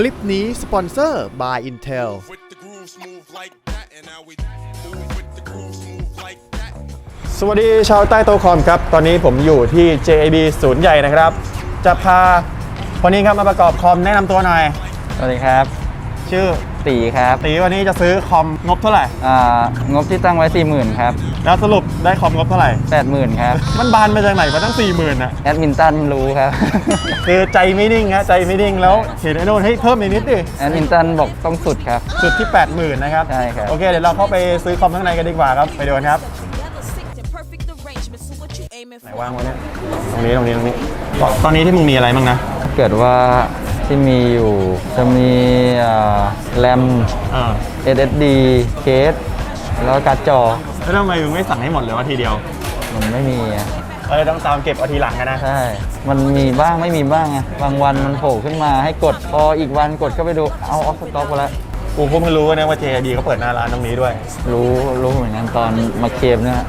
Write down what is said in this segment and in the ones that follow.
คลิปนี้สปอนเซอร์ by Intel with the grooves move like that, and now we move with the grooves move like that. สวัสดีชาวใต้โต๊ะคอมครับ ตอนนี้ผมอยู่ที่ JAB ศูนย์ใหญ่นะครับ จะพาคนนี้ครับมาประกอบคอมแนะนำตัวหน่อย สวัสดีครับ ชื่อตีครับตีวันนี้จะซื้อคอมงบเท่าไหร่อ่างบที่ตั้งไว้40,000ครับแล้วสรุปได้คอมงบเท่าไหร่80,000ครับมันบานมาจากไหนมาตั้ง4 0,000น่ะแอดมินตันรู้ครับคือใจไม่นิ่งฮะใจไม่นิ่งแล้วเห็นไอ้โน่นให้ยเพิ่มอีกนิดดิแอดมินตันบอกต้องสุดครับสุดที่ 80,000นะครับใช่ครับโอเคเดี๋ยวเราเข้าไปซื้อคอมข้างในกันดีกว่าครับไปดูกันครับ Together, synced in perfect arrangement. So what you aiming ไหน for? วางไว้เนี่ยตรงนี้ตรงนี้ตรงนี้ตอนตอนนี้ที่มึงมีอะไรบ้างนะเกิดว่า ที่มีอยู่ จะมีแรม อ่า SSD เคสแล้วก็การ์ดจอ แล้วทำไมมึงไม่สั่งให้หมดเลยวะทีเดียวมันไม่มีอะเออต้องตามเก็บเอาทีหลังกันนะใช่ มันมีบ้างไม่มีบ้างอะบางวันมันโผล่ขึ้นมาให้กด พออีกวันกดก็ไปดู เอาออฟสต็อกไปแล้ว กูเพิ่งรู้นะว่า JAB เขาเปิดหน้าร้านตรงนี้ด้วยรู้รู้เหมือนกันตอนมาเคมเนี่ย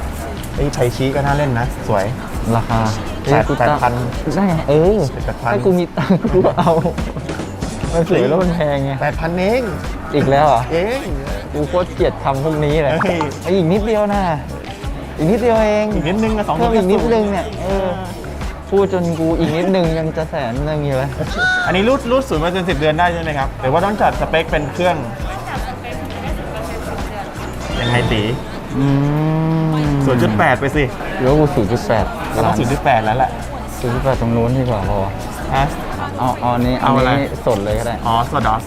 ไอ้ยไทยชี้ก็น่าเล่นนะ สวย ราคา แปดกูแปดพันได้ไงเออแปดพันถ้ากูมีตังค์กูก็เอา มันสวยแล้วมันแพงไง8,000เองอีกแล้วเหรอะเองกูโคตรเกลียดคำพวกนี้เลยเฮ้ยไอ้อีกนิดเดียวนะอีกนิดเดียวเองอีกนิดนึงนะสองเพิ่มอีกนิดนึงเนี่ยเออพูดจนกูอีกนิดนึงยังจะแสนนึงอยู่เลยอันนี้รูดรูดศูนย์เปอร์เซ็นต์สิบเดือนได้ใช่ไหมครับหรือว่าต้องจัดสเปคเป็นเครื่องยังไงตีอืมศูนย์จุดแปดไปสิหรือว่ากูศูนย์จุดแปด ก็ต้องศูนย์จุดแปดแล้วแหละศูนย์จุดแปดตรงนู้นดีกว่าพอฮะเอาเอาอันนี้เอาอะไร นนี้สดเลยก็ได้ อ๋อสดอส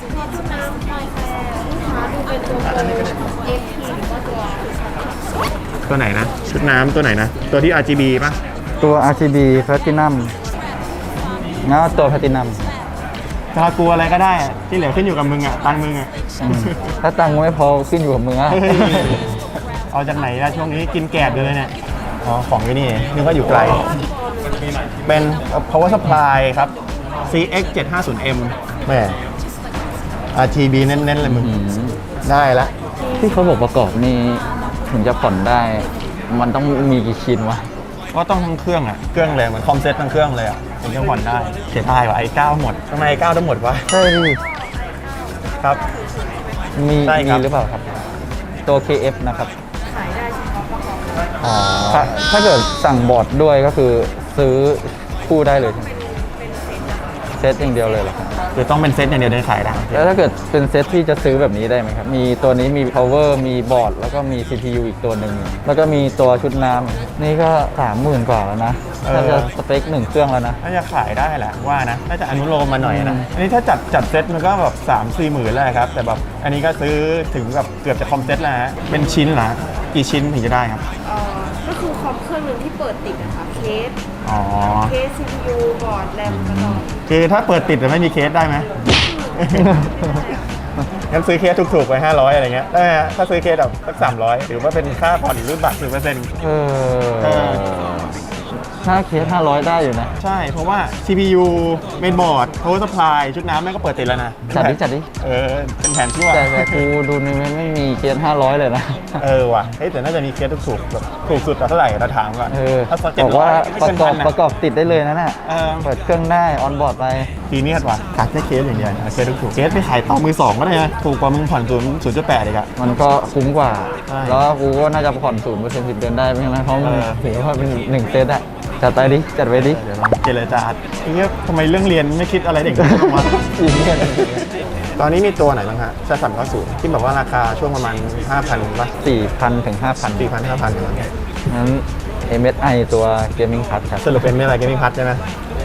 ตัวไหนนะ ชุดน้ำตัวไหนนะ ตัวที่ RGB ป่ะ ตัว RGB Platinum งั้นเอาตัว Platinum ถ้ากลัวอะไรก็ได้อะที่เหลือขึ้นอยู่กับมึงอะ ตังค์มึงอะ อืมถ้าตังค์ไม่พอขึ้นอยู่กับมึงอะเฮ้ยเอาจากไหนล่ะช่วงนี้กินแกบอยู่เลยเนี่ย อ๋อ ของอยู่นี่เองนึกว่าอยู่ไกล เป็น power supply ครับ CX 750M แหม่ RGB เน้นๆเลยมึงอืมได้ละ ที่เขาบอกประกอบนี่ถึงจะผ่อนได้ มันต้องมีกี่ชิ้นวะ ก็ต้องทั้งเครื่องอะ เครื่องเลยเหมือนคอมเซ็ตทั้งเครื่องเลยอะถึงจะผ่อนได้ เสียดายว่ะ i9 หมดทำไม i9 ต้องหมดวะใช่ดิครับ มีใช่ครับมีหรือเปล่าครับ ตัว KF นะครับ อ๋อถ้าถ้าเกิดสั่งบอร์ดด้วยก็คือซื้อคู่ได้เลยใช่ไหมเซตอย่างเดียวเลยเหรอครับคือต้องเป็นเซ็ตอย่างเดียวได้ขายได้แล้วถ้าเกิดเป็นเซตที่จะซื้อแบบนี้ได้ไหมครับ มีตัวนี้มี power มีบอร์ดแล้วก็มี CPU อีกตัวหนึ่งแล้วก็มีตัวชุดน้ำนี่ก็สามหมื่นกว่าแล้วนะเออถ้าจะสเปคหนึ่งเครื่องแล้วนะน่าจะขายได้แหละว่านะน่าจะอนุโลมมาหน่อยนะอืมอันนี้ถ้าจัดจัดเซ็ตมันก็แบบ3 4หมื่นแล้วครับแต่แบบอันนี้ก็ซื้อถึงแบบเกือบจะคอมเซ็ตแล้วฮะเป็นชิ้นละกี่ชิ้นถึงจะได้ครับเอ่อก็ คือคอมเครื่องหนึ่งที่เปิดติดนะคะเคสอ๋อ เคส CPU บอร์ดแรมกระจอคือถ้าเปิดติดแต่ไม่มีเคสได้ไหม งั้นซื้อเคสถูกๆไป500 อะไรเงี้ยได้ไหมฮะถ้าซื้อเคสแบบสัก300ถือว่าเป็นค่าผ่อนหรือบัตรหรือเปอร์เซ็นต์เอเอออ ถ้าเคส500 ได้อยู่นะ ใช่ เพราะว่า CPU เมนบอร์ด power supply ชุดน้ำแม่งก็เปิดติดแล้วนะจัดดิจัดดิ เออ เป็นแผนชั่วแต่แต่กูดูในเมนไม่มีเคส500 เลยนะ เออว่ะเฮ้ยแต่น่าจะมีเคสถูกๆแบบถูกสุดอะเท่าไหร่เราถามก่อนเออถ้าสักบอกว่า700ประกอบไม่เนพันนประกอบติดได้เลยนะน่ะเออ เปิดเครื่องได้ออนบอร์ดไป ทีนี้ว่ะขาดแค่เคสอย่างเดียวนะเคสถูกๆเคสไปขายต่อมือสองก็ได้นะถูกกว่ามึงผ่อนศูนย์ศูนย์จุดแปดอีกอะ มันก็คุ้มกว่า ใช่แล้วกูก็น่าจะผ่อนศูนย์เปอร์เซ็นต์สิบเดือนได้ไม่งั้นเพราะมันเออถือว่าเป็นหนึ่งเซตอะ จัดไปดิ จัดไปดิเดี๋ยวลองเจรจาไอ้เงี้ยทำไมเรื่องเรียนไม่คิดอะไรเด็กๆวะอีกเนี่ยตอนนี้มีตัวไหนบ้างฮะจะสั่งเข้าสู่ที่แบบว่าราคาช่วงประมาณ 5,000ป่ะสี่พันถึงห้าพัน4,000 5,000อย่างเงี้ยนั้น MSI ตัว Gaming Pass ครับสรุปเป็นไม่อะไรเกมมิ่งพัทใช่ไหม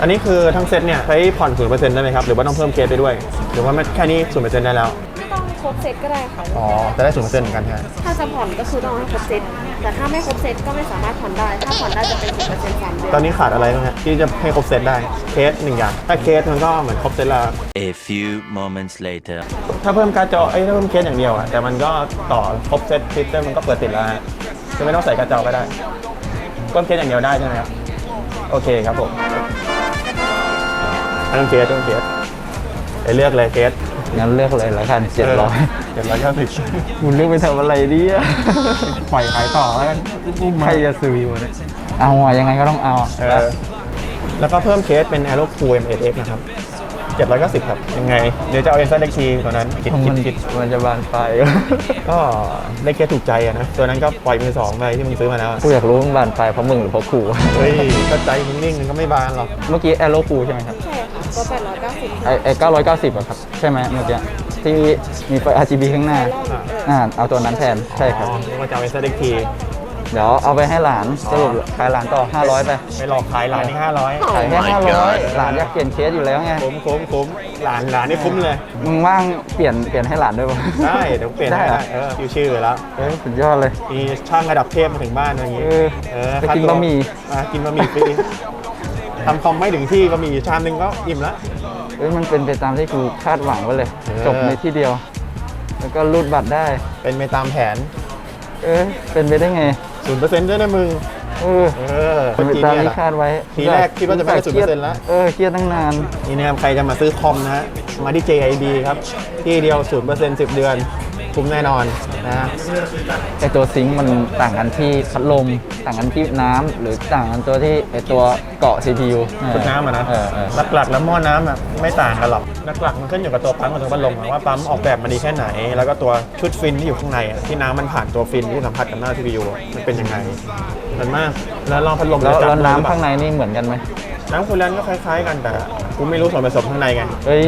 อันนี้คือทั้งเซตเนี่ยใช้ผ่อนศูนย์เปอร์เซ็นต์ได้ไหมครับ หรือว่าต้องเพิ่มเคสไปด้วย หรือว่าไม่แค่นี้ศูนย์เปอร์เซ็นต์ได้แล้ว ไม่ต้องครบเซตก็ได้ค่ะ อ๋อ จะได้ศูนย์เปอร์เซ็นต์เหมือนกันใช่ไหมถ้าจะผ่อนก็คือต้องให้ครบเซต แต่ถ้าไม่ครบเซตก็ไม่สามารถผ่อนได้ ถ้าผ่อนได้จะเป็นสิบเปอร์เซ็นต์สามเดือนตอนนี้ขาดอะไรบ้างฮะที่จะให้ครบเซตได้เคสหนึ่งอย่าง ถ้าเคสมันก็เหมือนครบเซตแล้ว A few moments later. ถ้าเพิ่มการ์ดจอเอ้ยถ้าเพิ่มเคสอย่างเดียวอะแต่มันก็ต่อครบเซตคลิปได้มันก็เปิดติดแล้วฮะจะไม่ต้องใส่การ์ดจอก็ได้เพิ่มเคสอย่างเดียวได้ใช่ไหมครับโอเคครับผมเพิ่มเคสเพิ่มเคสไปเลือกเลยเคสงั้นเลือกเลยแล้วกันเจ็ดร้อย เจ็ดร้อยเก้าสิบคุณเลือกไปทำอะไรดีอะปล่อยขายต่อแล้วกันอุ้มมาใครจะซื้อวะเนี่ยเอาอะยังไงก็ต้องเอาอะเออแล้วก็เพิ่มเคสเป็น Aero Cool M8X นะครับ790ครับ ยังไง เดี๋ยวจะเอาเอ็นซันเด็กทีตัวนั้นคิดมัคิดนคิดมันจะบานปลายก็เลขแค่ถูกใจอะนะ ตัวนั้นก็ปล่อยมือสองไปที่มึงซื้อมาแล้วอะกูอยากรู้มันบานปลายเพราะมึงหรือเพราะกูเฮ้ยก็ใจมึงนิ่งมันก็ไม่บานหรอกเมื่อกี้แอโร่กูใช่ไหมครับ ใช่ค่ะตัวแปดร้อยเก้าสิบไอไอ990อะครับ ใช่ไหมเมื่อกี้ ที่มีไฟ RGB ข้างหน้าเอออ่าเอาตัวนั้นแทนใช่ครับอ๋อนี่ว่าจะเอาเอ็นซันเด็กทีเดี๋ยวเอาไปให้หลานสรุปขายหลานต่อ 500 ไปไปหลอกขายหลานนี่500ขายแค่500 หลานอยากเปลี่ยนเคสอยู่แล้วไงคุ้มคุ้มคุ้มหลานหลานนี่คุ้มเลย มึงว่างเปลี่ยนเปลี่ยนให้หลานด้วยป่ะ ได้เดี๋ยวเปลี่ยนได้ให้เหรอได้เออชื่อชื่อแล้วเอ้ยสุดยอดเลย มีช่างระดับเทพมาถึงบ้านอะไรอย่างงี้เออเออไปกินค่าตัวบะหมี่ อะกินบะหมี่ฟรีทำคอมไม่ถึงที่บะหมี่ชามหนึงก็อิ่มละ เอ้ยมันเป็นไปตามที่กูคาดหวังไว้เลย เออ จบในที่เดียว แล้วก็รูดบัตรได้ เป็นไปตามแผน เอ้ยเป็นไปได้ไงศูนย์เปอร์เซ็นต์ด้วยนะมึง เออเออเป็นไปเมื่อกี้ตามเนี่ยที่คาดไว้ทีแรกคิดว่าจะไม่ได้เครียด0%แล้ว เออเครียดตั้งนาน นี่นะครับใครจะมาซื้อคอมนะฮะ มาที่ JIB ครับ ที่เดียว 0% 10 เดือน คุ้มแน่นอนนะฮะไอตัวซิงค์มันต่างกันที่พัดลมต่างกันที่น้ำหรือต่างกันตัวที่ไอตัวเกาะ CPU ชุดน้ำอะนะเออเออ หลักๆแล้วหม้อน้ำอะไม่ต่างกันหรอกหลักๆมันขึ้นอยู่กับตัวปั๊มกับตัวพัดลมอะว่าปั๊มออกแบบมาดีแค่ไหน แล้วก็ตัวชุดฟินที่อยู่ข้างในอะที่น้ำมันผ่านตัวฟินที่สัมผัสกับหน้า CPU อะมันเป็นยังไงมันมากแล้วลองพัดลมแล้วจะจับแล้วมือน้ำหรือเปล่ข้างในนี่เหมือนกันไหมน้ำคูลแลนต์ก็คล้ายๆกันแต่กูไม่รู้ส่วนผสมข้างในไง เอ้ย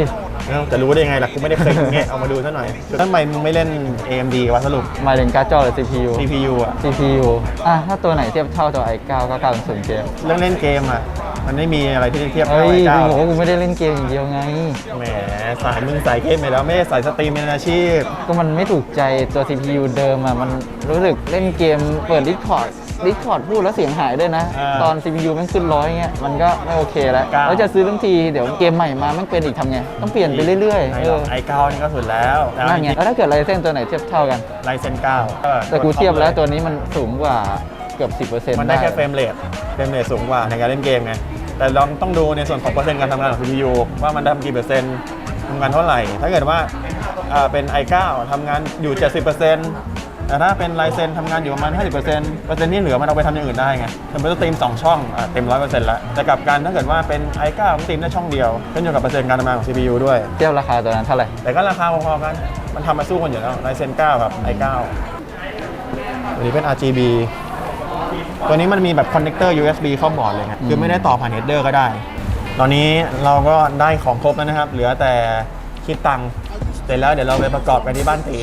เอ้าจะรู้ได้ยังไงล่ะกูไม่ได้เคยแงะเอามาดูซะหน่อยทำไมมึงไม่เล่น AMD วะสรุป หมายถึงการ์ดจอหรือ CPU CPU อะ CPU อะถ้าตัวไหนเทียบเท่าตัว i9 ก็90เกมเรื่องเล่นเกมอะ มันไม่มีอะไรที่จะเทียบเฮ้เท่ายไอ้เจ้ากูบอกว่ากูไม่ได้เล่นเกมอย่างเดียวไง แหมสายมึงสายเกมไปแล้วไม่ได้สายสตรีมเป็นอาชีพ ก็มันไม่ถูกใจตัว CPU เดิมอะ มันรู้สึกเล่นเกมเปิด Discord Discord พูดแล้วเสียงหายด้วยนะ อ่าตอน CPU มันขึ้นร้อยเงี้ยมันก็ไม่โอเคแล้วเก้าแล้วจะซื้อทั้งทีเดี๋ยวเกมใหม่มามันเป็นอีกทำไง ต้องเปลี่ยนไปเรื่อยๆไอ้เออไอ้เก้านี่ก็สุดแล้วแล้วนั่นไงแล้วถ้าเกิดไรเส้นตัวไหนเทียบเท่ากันไลเซนเก้าแต่กูเทียบแล้วตัวนี้มันสูงกว่าเกือบ 10%มันได้แค่เฟรมเรทเฟรมเรทสูงกว่าในการเล่นเกมไง แต่ลองต้องดูในส่วนของเปอร์เซ็นต์การทำงานของ CPU ว่ามันทำกี่เปอร์เซ็นต์ทำงานเท่าไหร่ ถ้าเกิดว่าเอ่อเป็น i9 ทำงานอยู่ 70% แต่ถ้าเป็นไลเซนทำงานอยู่ประมาณ 50%เปอร์เซ็นต์ที่เหลือมันเอาไปทำอย่างอื่นได้ไงทำเป็นสตรีม2ช่องอะเต็ม100%แล้วแต่กลับกันถ้าเกิดว่าเป็น i9 สตรีมได้ช่องเดียวขึ้นอยู่กับเปอร์เซ็นต์การทำงานของ CPU ด้วย เทียบราคาตัวนั้นเท่าไหร่ แต่ก็ราคาพอๆกัน มันทำมาสู้กันอยู่แล้วไลเซน9กับ i9 ตัวนี้เป็น RGB ตัวนี้มันมีแบบคอนเนคเตอร์ USB เข้าบอร์ดเลยครับคือไม่ได้ต่อผ่านเฮดเดอร์ก็ได้ ตอนนี้เราก็ได้ของครบแล้วนะครับ เหลือแต่คิดตังค์ เสร็จแล้วเดี๋ยวเราไปประกอบกันที่บ้านตี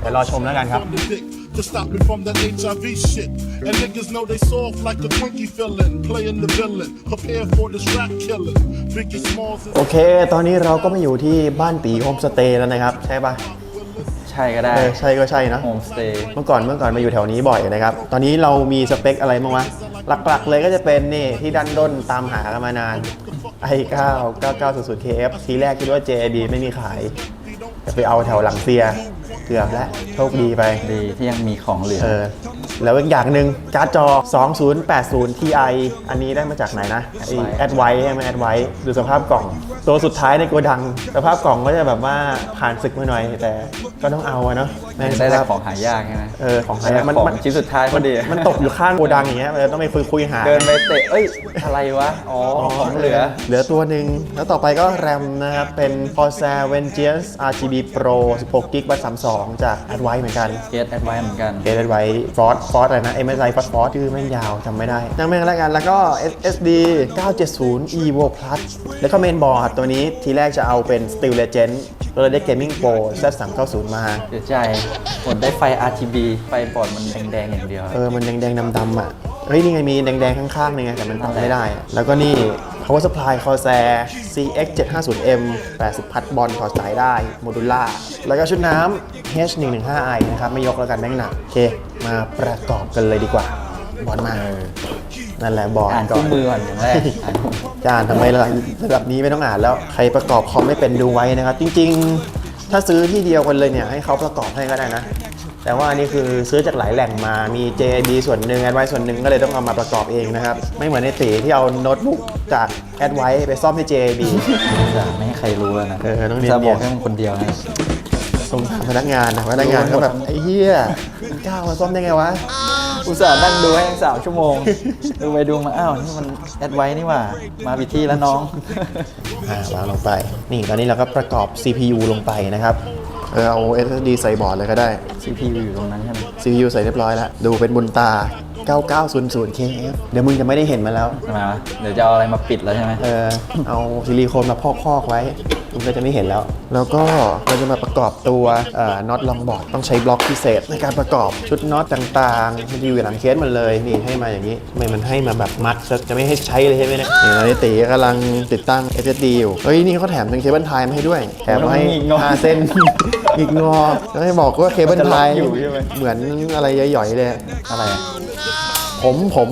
เดี๋ยวรอชมแล้วกันครับ From the dick to stop me from that HIV shit. And niggas know they soft like a Twinkie feeling. Playing the villain, prepare for this rap killing. Biggie Smalls is โอเค ตอนนี้เราก็มาอยู่ที่บ้านตีโฮมสเตย์แล้วนะครับ ใช่ปะใช่ก็ได้เออใช่ก็ใช่นะโฮมสเตย์เมื่อก่อนเมื่อก่อนมาอยู่แถวนี้บ่อยนะครับ ตอนนี้เรามีสเปคอะไรบ้างวะ หลักๆเลยก็จะเป็นนี่ที่ดันด้นตามหากันมานาน i9 9900 KF ทีแรกคิดว่า JIB ไม่มีขาย จะไปเอาแถวหลังเซียเกือบแล้วโชคดีไปดีที่ยังมีของเหลือ เออ แล้วอีกอย่างหนึ่งการ์ดจอ 2080 Ti อันนี้ได้มาจากไหนนะไอแอดไวใช่ไหมแอดไวดูสภาพกล่อง ตัวสุดท้ายในโกดัง สภาพกล่องก็จะแบบว่าผ่านศึกมาหน่อย แต่ก็ต้องเอาอะเนาะแม่งได้แต่สภาพของหายากใช่ไหมเออของหายากมันของมันชิ้นสุดท้ายพอดีมันตกอยู่ข้างโกดังอย่างเงี้ยเราต้องไปคุยคุยหาเดินไปเตะเอ้ยอะไรวะอ๋อของเหลือ เหลือตัวหนึ่งแล้วต่อไปก็แรมนะครับเป็น Corsair Vengeance RGB Pro 16 GB บัต32จาก Advance เหมือนกันเกตแอดไวเหมือนกันเกตไว้ฟอสฟอสอะไรนะ MSI ฟอสฟอสชื่อไม่งยาวจำไม่ได้นั่งแม่งแล้วกัน แล้วก็ SSD 970 Evo Plus แล้วก็เมนบอร์ดตัวนี้ทีแรกจะเอาเป็น Steel Legend ก็เลยได้ Gaming Pro Z390 มาเสียใจหมดได้ไฟ RGB ไฟบอร์ดมันแดงๆอย่างเดียว เออ มันแดงๆดำๆอะ เฮ้ย นี่ไงมีแดงๆข้างๆนี่ไงแต่มันทำไม่ได้อะแล้วก็นี่ power supply Corsair CX 750M 80 พัดบอลถอดสายได้โมดูล่าแล้วก็ชุดน้ำ H115i นะครับ ไม่ยกแล้วกันแม่งหนัก โอเค มาประกอบกันเลยดีกว่า บอลมา นั่นแหละบอลอ่านก่อคู่นมือก่อนอย่างแรกอ่านคู่มือจานทำไมระดับระดับนี้ไม่ต้องอ่านแล้ว ใครประกอบคอมไม่เป็นดูไว้นะครับ จริง ๆ ถ้าซื้อที่เดียวกันเลยเนี่ยให้เขาประกอบให้ก็ได้นะ แต่ว่าอันนี่คือซื้อจากหลายแหล่งมา มี JB ส่วนหนึ่ง Advice ส่วนหนึ่งก็เลยต้องเอามาประกอบเองนะครับ ไม่เหมือนในตีที่เอาโน้ตบุ๊กจาก Advice ไปซ่อมที่ JB จะไม่ให้ใครรู้แล้วนะเออต้องเรียน จะบอกเรียนแค่มึงคนเดียวนะส่งถามพนักงานนะพนักงานก็แบบไอ้เหี้ยเจ้ามาซ่อมได้ไงวะอุตส่าห์นั่งดูให้สามชั่วโมง ดูไปดูมา อ้าว นี่มันแอดไว้นี่หว่า มาผิดที่แล้วน้อง อ่าวางลงไป นี่ตอนนี้เราก็ประกอบ CPU ลงไปนะครับ เออเอา SSD ใส่บอร์ดเลยก็ได้ CPU อยู่ตรงนั้นใช่ไหม CPU ใส่เรียบร้อยแล้ว ดูเป็นบุญตา 9900KF เดี๋ยวมึงจะไม่ได้เห็นมาแล้วมาเดี๋ยวจะเอาอะไรมาปิดแล้วใช่ไหมเออ เอาซิลิโคนมาพอกๆไว้คุณก็จะไม่เห็นแล้ว แล้วก็เราจะมาประกอบตัวน็อตลองบอร์ดต้องใช้บล็อกพิเศษในการประกอบชุดน็อตต่างๆมันจะอยู่หลังเคสหมันเลย นี่ให้มาอย่างนี้ทำไมมันให้มาแบบมัดจะจะไม่ให้ใช้เลยใช่ไหมเนี่ยนี่ตอนนี้ตีกำลังติดตั้ง SSD อยู่เฮ้ยนี่เขาแถมเป็นเคเบิลไทม์มาให้ด้วย แถมมาให้ห้าเส้น อีกงอแล้วให้บอกว่าเคเบิลไทม์เหมือนอะไรย่อยๆเลย อะไรอะ ผมผม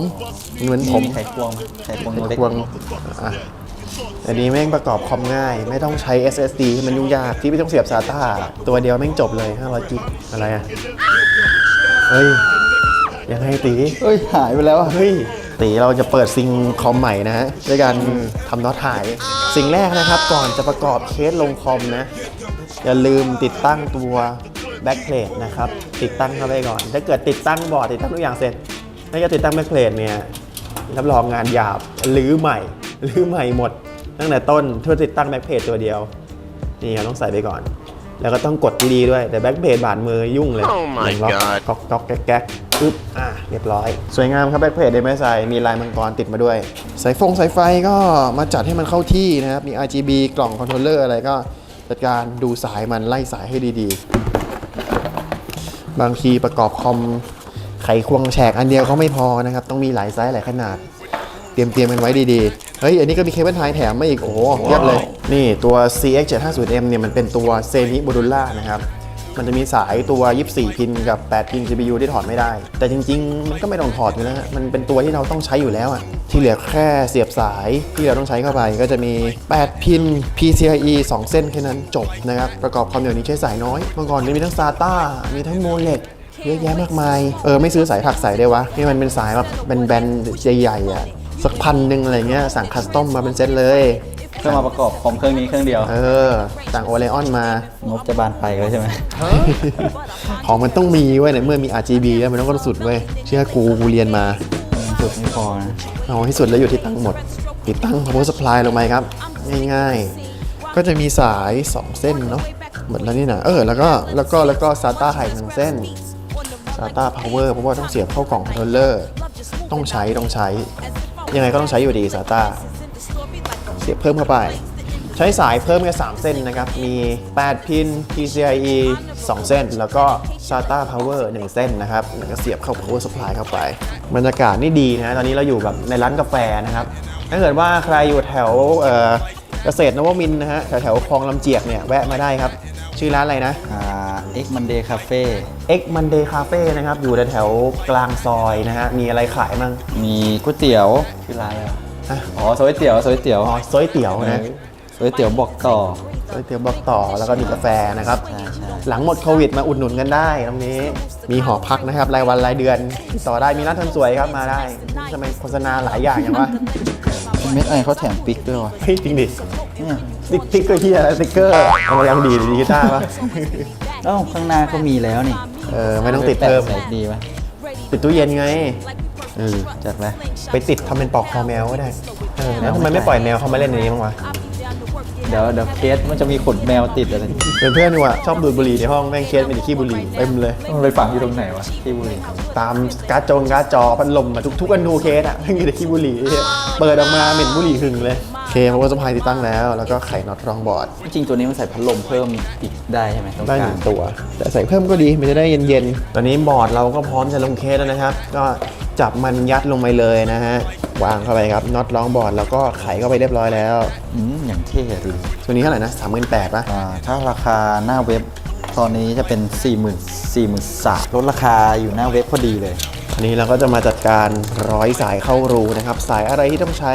เหมือนผมมีไขควงไหมไขควงเล็กควงอะอันนี้แม่งประกอบคอมง่าย ไม่ต้องใช้ SSD ที่มันยุ่งยากที่ไม่ต้องเสียบ SATA ตัวเดียวแม่งจบเลย500กิกอะไรอะ เฮ้ย ยังไงตีเฮ้ย หายไปแล้วอะเฮ้ยตีเราจะเปิดซิงคอมใหม่นะฮะด้วยการทำน็อตหาย สิ่งแรกนะครับก่อนจะประกอบเคสลงคอมนะ อย่าลืมติดตั้งตัวแบ็คเพลทนะครับ ติดตั้งเข้าไปก่อน ถ้าเกิดติดตั้งบอร์ดติดตั้งทุกอย่างเสร็จ ถ้าจะติดตั้งแบ็คเพลทเนี่ยรับรองงานหยาบหรือใหม่หรือใหม่หมด ตั้งแต่ต้นเพื่อติดตั้งแบ็คเพจตัวเดียว นี่เราต้องใส่ไปก่อน แล้วก็ต้องกดดีๆด้วยแต่แบ็คเพจบาดมือยุ่งเลย Oh my ล็อก God ก๊อกก๊อกแก๊กแก๊กปึ๊บอะเรียบร้อย สวยงามครับแบ็คเพจเดไม่ใส่มีลายมังกรติดมาด้วย สายฟงสายไฟก็มาจัดให้มันเข้าที่นะครับ มี RGB กล่องคอนโทรลเลอร์อะไรก็จัดการดูสายมันไล่สายให้ดีๆ บางทีประกอบคอม ไขควงแฉกอันเดียวเขาไม่พอนะครับ ต้องมีหลายไซส์หลายขนาด เตรียมเตรียมมันไว้ดีๆ เฮ้ย อันนี้ก็มีเคเบิลไทยแถมมาอีก โอ้โหเยียบเลย นี่ตัว CX 750M เนี่ยมันเป็นตัวเซมิโมดูล่านะครับ มันจะมีสายตัว 24 พินกับ 8 พิน CPU ที่ถอดไม่ได้ แต่จริง ๆ มันก็ไม่ต้องถอดอยู่แล้วฮะมันเป็นตัวที่เราต้องใช้อยู่แล้วอะที่เหลือแค่เสียบสายที่เราต้องใช้เข้าไปก็จะมี 8 พิน PCIe 2 เส้นแค่นั้นจบนะครับ ประกอบความเดี๋ยวนี้ใช้สายน้อย เมื่อก่อนมีทั้ง SATA มีทั้งโมเล เยอะแยะมากมาย เออไม่ซื้อสายถักสายได้วะ นี่มันเป็นสายแบบแบนๆใหญ่ๆอะ สักพันหนึ่งอะไรเงี้ยสั่งคัสตอมมาเป็นเซตเลย เพื่อมาประกอบคอมเครื่องนี้เครื่องเดียว เออ สั่งโอเลออนมางบจะบานไปแล้วใช่ไหม ของมันต้องมีเว้ยในเมื่อมี RGB แล้วมันต้องก็สุดเว้ยเชื่อกูกูเรียนมา สุดไม่พอนะเอาให้สุดแล้วอยู่ที่ตั้งหมด ติดตั้ง power supply ลงไปครับ ง่ายๆ ก็จะมีสาย 2 เส้นเนาะหมดแล้วนี่นะเออแล้วก็แล้วก็แล้วก็ SATA ไฮหนึ่งเส้น SATA power เพราะว่าต้องเสียบเข้ากล่องคอนโทรลเลอร์ต้องใช้ต้องใช้ ยังไงก็ต้องใช้อยู่ดี SATA เสียบเพิ่มเข้าไป ใช้สายเพิ่มแค่3เส้นนะครับ มี 8 พิน PCIe 2 เส้น แล้วก็ SATA Power 1 เส้นนะครับแล้วก็เสียบเข้า Power Supply เข้าไป บรรยากาศนี่ดีนะ ตอนนี้เราอยู่แบบในร้านกาแฟนะครับ ถ้าเกิดว่าใครอยู่แถวเกษตรนวมินนะฮะแถวแถวคลองลำเจียกเนี่ยแวะมาได้ครับ ชื่อร้านอะไรนะ X Monday Cafe X Monday Cafe นะครับ อยู่แถวๆกลางซอยนะฮะ มีอะไรขายมั่งมีก๋วยเตี๋ยวชื่อร้านอะไรวะอะอ๋อซอยเตี๋ยวซอยเตี๋ยวอ๋อซอยเตี๋ยวนะซอยเตี๋ยวบอกต่อซอยเตี๋ยวบอกต่อแล้วก็มีกาแฟนะครับใช่ใช่หลังหมดโควิดมาอุดหนุนกันได้ตรงนี้ มีหอพักนะครับรายวันรายเดือนติดต่อได้มีร้านทำสวยครับมาได้ทำไมโฆษณาหลายอย่างอย่างวะเม็ดไอเขาแถมปิ๊กด้วยวะเฮ้ยจริงดิเนี่ยส ติ๊กติ๊กเกอร์ที่อะไรสติ๊กเกอร์เอามายังดีดีกีตาร์ปะเอ้าข้างหน้าก็มีแล้วนี่เออไม่ต้องติดเพิ่ม แปะใส่ดีไหมติดตู้เย็นไง เออจัดไหมไปติดทำเป็นปลอกคอแมวก็ได้ เออแล้วทำไมไม่ปล่อยแมวเข้ามาเล่นในนี้บ้างวะเดี๋ยวเดี๋ยวเคสมันจะมีขนแมวติดอะไรเป็นเพื่อนดีกว่าชอบดูดบุหรี่ในห้องแม่งเคสเป็นขี้บุหรี่เต็มเลย มันไปฝังอยู่ตรงไหนวะที่บุรีตามการ์ดจงการ์ดจอพัดลมมาทุกทุกอนูเคสอะไม่มีแต่ขี้บุหรี่เนี่ยเปิดออกมาเหม็นบุหรี่หึงเลย โอเคเพราะว่าสะพายติดตั้งแล้ว แล้วก็ไขน็อตรองบอร์ด จริงๆตัวนี้มันใส่พัดลมเพิ่มอีกได้ใช่ไหมตรงได้กหลานึ่งงตัว แต่ใส่เพิ่มก็ดีมันจะได้เย็นๆ ตอนนี้บอร์ดเราก็พร้อมจะลงเคสแล้วนะครับ ก็จับมันยัดลงไปเลยนะฮะ วางเข้าไปครับน็อตรองบอร์ดแล้วก็ไขเข้าไปเรียบร้อยแล้ว อืมอย่างเท่เลยตัวนี้เท่าไหร่นะสามหมื่นแปดป่ะ อ่าถ้าราคาหน้าเว็บ ตอนนี้จะเป็น 4 0 0 0 0 4 0 0 0 0ลดราคาอยู่หน้าเว็บพอดีเลย อันนี้เราก็จะมาจัดการร้อยสายเข้ารูนะครับ สายอะไรที่ต้องใช้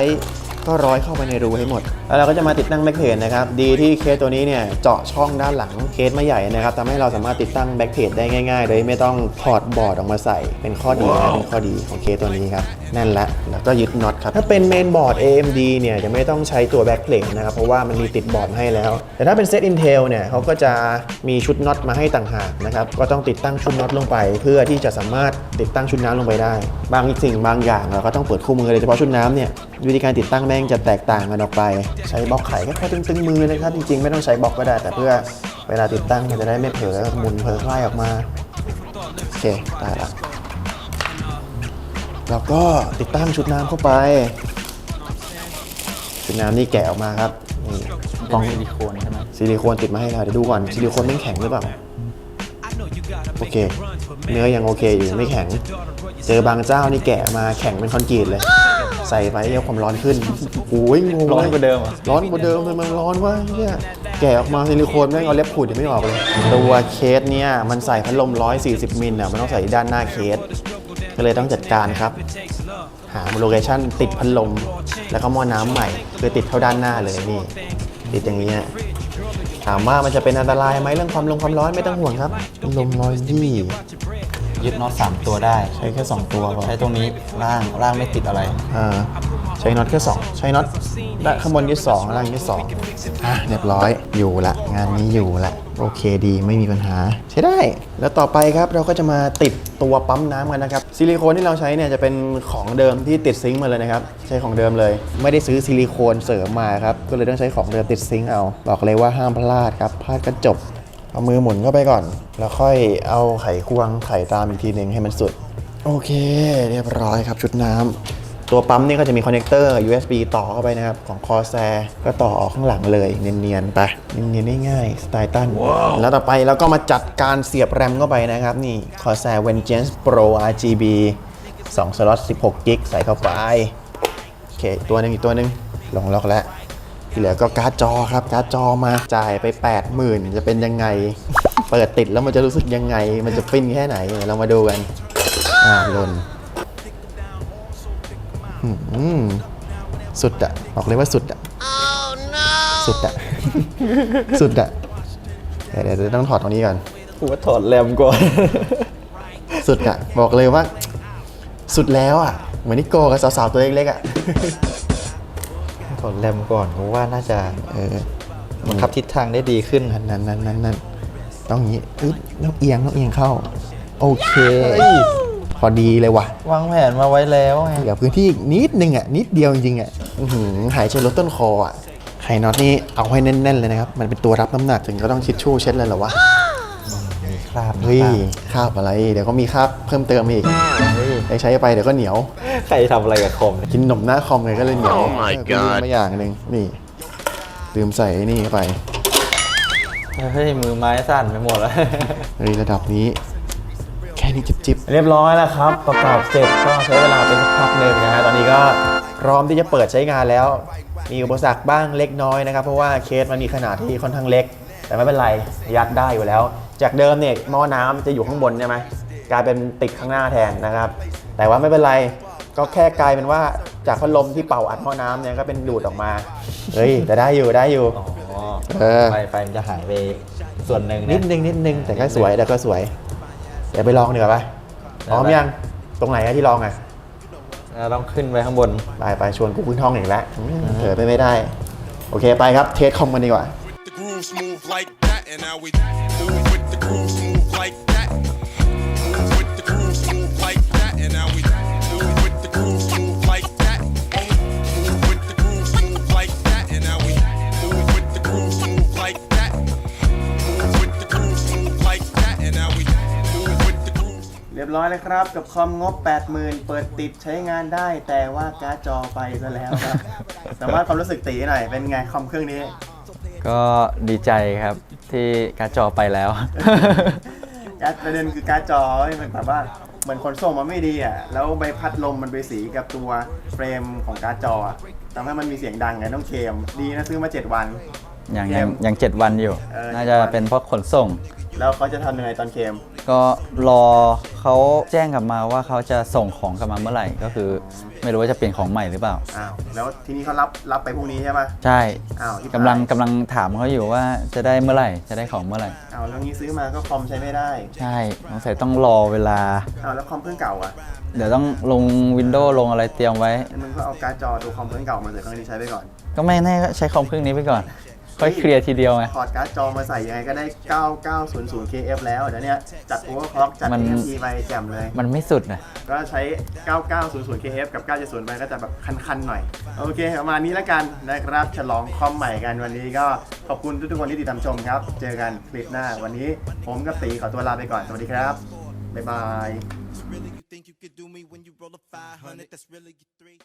ก็ร้อยเข้าไปในรูให้หมด แล้วเราก็จะมาติดตั้งแบ็คเพจนะครับ ดีที่เคสตัวนี้เนี่ยเจาะช่องด้านหลังเคสไม่ใหญ่นะครับทำให้เราสามารถติดตั้งแบ็คเพจได้ง่ายๆ โดยไม่ต้องถอดบอร์ดออกมาใส่ เป็นข้อดีนะเป็นข้อดีของเคสตัวนี้ครับ แน่นและแล้วก็ยึดน็อตครับถ้าเป็นเมนบอร์ด AMD เนี่ยจะไม่ต้องใช้ตัวแบ็คเพลทนะครับ เพราะว่ามันมีติดบอร์ดให้แล้ว แต่ถ้าเป็นเซต Intel เนี่ยเขาก็จะมีชุดน็อตมาให้ต่างหากนะครับ ก็ต้องติดตั้งชุดน็อตลงไป เพื่อที่จะสามารถติดตั้งชุดน้ำลงไปได้ บางสิ่งบางอย่างเราก็ต้องเปิดคู่มือโดยเฉพาะชุดน้ำเนี่ยวิธีการติดตั้งแม่งจะแตกต่างกันออกไป ใช้บล็อกไขก็แค่ตึงๆมือนะครับจริงๆไม่ต้องใช้บล็อกก็ได้ แต่เพื่อเวลาติดตั้งมันจะได้ไม่เผลอหมุนเผลอคลายออกมาโอเคได้ละ แล้วก็ติดตั้งชุดน้ำเข้าไป ชุดน้ำนี่แกะออกมาครับนี่กล่องซิลิโคนใช่ไหมซิลิโคนติดมาให้เราเดี๋ยวดูก่อนซิลิโคนไม่แข็งหรือเปล่าโอเค เนื้อยังโอเคอยู่ไม่แข็ง เจอบางเจ้านี่แกะมาแข็งเป็นคอนกรีตเลย ใส่ไปเรียกความร้อนขึ้นโอ้ยงงร้อนเลยกว่าเดิมเหรอร้อนกว่าเดิมทำไมมันร้อนวะเนี่ยแกะออกมาซิลิโคนแม่งเอาเล็บขูดยังไม่ออกเลย ตัวเคสเนี่ยมันใส่พัดลม 140 มิลอะมันต้องใส่ด้านหน้าเคส ก็เลยต้องจัดการครับ หาโลเคชั่นติดพัดลม แล้วก็หม้อน้ำใหม่ คือติดเข้าด้านหน้าเลยนี่ ติดอย่างนี้นะถามว่ามันจะเป็นอันตรายไหมเรื่องความลมความร้อนไม่ต้องห่วงครับลมร้อยยี่ยึดน็อต3ตัวได้ ใช้แค่ 2 ตัวพอใช้ตรงนี้ล่างล่างไม่ติดอะไรอ่า ใช้น็อตแค่ 2 ใช้น็อตด้านข้างบนยึด2ล่างยึด2อะเรียบร้อยอยู่ละ งานนี้อยู่ละ โอเคดีไม่มีปัญหา ใช้ได้ แล้วต่อไปครับเราก็จะมาติดตัวปั๊มน้ำกันนะครับซิลิโคนที่เราใช้เนี่ยจะเป็นของเดิมที่ติดซิงค์มาเลยนะครับ ใช้ของเดิมเลย ไม่ได้ซื้อซิลิโคนเสริมมาครับก็เลยต้องใช้ของเดิมติดซิงค์เอาบอกเลยว่าห้ามพลาดครับพลาดก็จบเอามือหมุนเข้าไปก่อน แล้วค่อยเอาไขควงไขตามอีกทีหนึ่งให้มันสุด โอเค เรียบร้อยครับชุดน้ำ ตัวปั๊มนี่ก็จะมีคอนเนคเตอร์ USB ต่อเข้าไปนะครับ ของ Corsair ก็ต่อออกข้างหลังเลยเนียนๆไปเนียนๆง่ายๆสไตล์ตันแล้วต่อไปเราก็มาจัดการเสียบแรมเข้าไปนะครับ นี่ Corsair Vengeance Pro RGB 2สล็อต16กิกใส่เข้าไปโอเคอีกตัวหนึ่งอีกตัวหนึ่งลงล็อกแล้วที่เหลือก็การ์ดจอครับการ์ดจอมาจ่ายไป 80,000 จะเป็นยังไง เปิดติดแล้วมันจะรู้สึกยังไง มันจะฟินแค่ไหนเรามาดูกันอ่าหล่นอืม สุดอะบอกเลยว่าสุดอะสุดอะสุดอะเดี๋ยวเดี๋ยวเดี๋ยวต้องถอดตรงนี้ก่อนกูว่าถอดแรมก่อน สุดอะบอกเลยว่า สุดแล้วอะเหมือนนิโก้กับสาวๆตัวเล็กๆอะถอดแรมก่อนเพราะว่าน่าจะเออบังคับทิศทางได้ดีขึ้นนั่นนั่นนั่นนั่นนั่นต้องอย่างนี้อึ๊บต้องเอียงต้องเอียงเข้า โอเค พอดีเลยว่ะ วางแผนมาไว้แล้วไงเหลือพื้นที่อีกนิดนึงอะนิดเดียวจริงๆอะอื้อหือหายใจลดต้นคออะไข่น็อตนี่เอาให้แน่นๆเลยนะครับ มันเป็นตัวรับน้ำหนักถึงก็ต้องชิดชู่เช็ดเลยเหรอวะมีคราบมีเฮ้ยคราบคราบอะไร เดี๋ยวก็มีคราบเพิ่มเติมอีกเฮ้ยได้ใช้ไปเดี๋ยวก็เหนียว ใครทำอะไรกับคอมเนี่ยกินนมหน้าคอมเลยก็เลยเหนียว Oh my เออกูลืม God มาอย่างหนึ่งนี่ลืมใส่ไอ้นี่เข้าไปเฮ้ยมือไม้สั่นไปหมดแล้ว เฮ้ยระดับนี้ แค่นี้จิบๆเรียบร้อยแล้วครับ ประกอบเสร็จก็ใช้เวลาเป็นสักพักหนึ่งนะฮะตอนนี้ก็พร้อมที่จะเปิดใช้งานแล้ว มีอุปสรรคบ้างเล็กน้อยนะครับ เพราะว่าเคสมันมีขนาดที่ค่อนข้างเล็ก แต่ไม่เป็นไรยัดได้อยู่แล้ว จากเดิมเนี่ยหม้อน้ำจะอยู่ข้างบนใช่ไหมกลายเป็นติดข้างหน้าแทนนะครับ แต่ว่าไม่เป็นไรก็แค่กลายเป็นว่าจากพัดลมที่เป่าอัดหม้อน้ำเนี่ยก็เป็นดูดออกมา เฮ้ยแต่ได้อยู่ได้อยู่อ๋อเออไฟไฟมันจะหายไปส่วนหนึ่งนินะดนึงนิดนึงแต่ก็สวยแต่ก็สวย เดี๋ยวไปลองดีกว่าปะพร้อมยัง ตรงไหนอะที่ลองอะเราต้องขึ้นไปข้างบน ไปไปชวนกูขึ้นห้องอีกแล้วอืมเผลอไปไม่ได้ โอเคไปครับเทสคอมกันดีกว่า the grooves move like that, and now we move with the grooves move like เรียบร้อยเลยครับ กับคอมงบ 80,000 เปิดติดใช้งานได้ แต่ว่าการ์ดจอไปซะแล้วครับสามารถความรู้สึกตีหน่อยเป็นไงคอมเครื่องนี้ ก็ดีใจครับที่การ์ดจอไปแล้ว การ์ดประเด็นคือการ์ดจอเหมือนแบบว่าเหมือนขนส่งมาไม่ดีอะ แล้วใบพัดลมมันไปสีกับตัวเฟรมของการ์ดจออะทำให้มันมีเสียงดังไงต้องเคลมดีนะซื้อมา 7 วันยังเกยังมยังเจ็ดวันอยู่ เออน่าจะเจ็ดวัน เป็นเพราะขนส่ง แล้วเขาจะทำยังไงตอนเคลม ก็รอเขาแจ้งกลับมาว่าเขาจะส่งของกลับมาเมื่อไหร่ ก็คือไม่รู้ว่าจะเปลี่ยนของใหม่หรือเปล่า อ้าวแล้วทีนี้เขารับรับไปพรุ่งนี้ใช่ไหมใช่อ้าวที่กำลังกำลังถามเขาอยู่ว่าจะได้เมื่อไหร่ จะได้ของเมื่อไหร่ อ้าวแล้วงี้ซื้อมาก็คอมใช้ไม่ได้ใช่สงสัยต้องรอเวลา อ้าวแล้วคอมเครื่องเก่าอะเดี๋ยวต้องลงวินโดว์ลงอะไรเตรียมไว้มึงก็เอาการ์ดจอดูคอมเครื่องเก่ามาเสร็จเครื่องนี้ใช้ไปก่อน ก็ไม่แน่ก็ใช้คอมเครื่องนี้ไปก่อน ค่อยเคลียร์ทีเดียวไงถอดการ์ดจอมาใส่ยังไงก็ได้ 9900 KF แล้วเดี๋ยวเนี้ยจัด overclock จัด มัน AMD ไปแจ่มเลย มันไม่สุดนะ ก็ใช้ 9900 KF กับ 970ไปก็จะแบบคันๆหน่อย โอเค ประมาณนี้แล้วกันนะครับ ฉลองคอมใหม่กันวันนี้ก็ขอบคุณทุกๆคนที่ติดตามชมครับ เจอกันคลิปหน้าวันนี้ ผมกับตีขอตัวลาไปก่อน สวัสดีครับ บ๊ายบาย Really, you think you could do me when you roll a 500? That's really your three.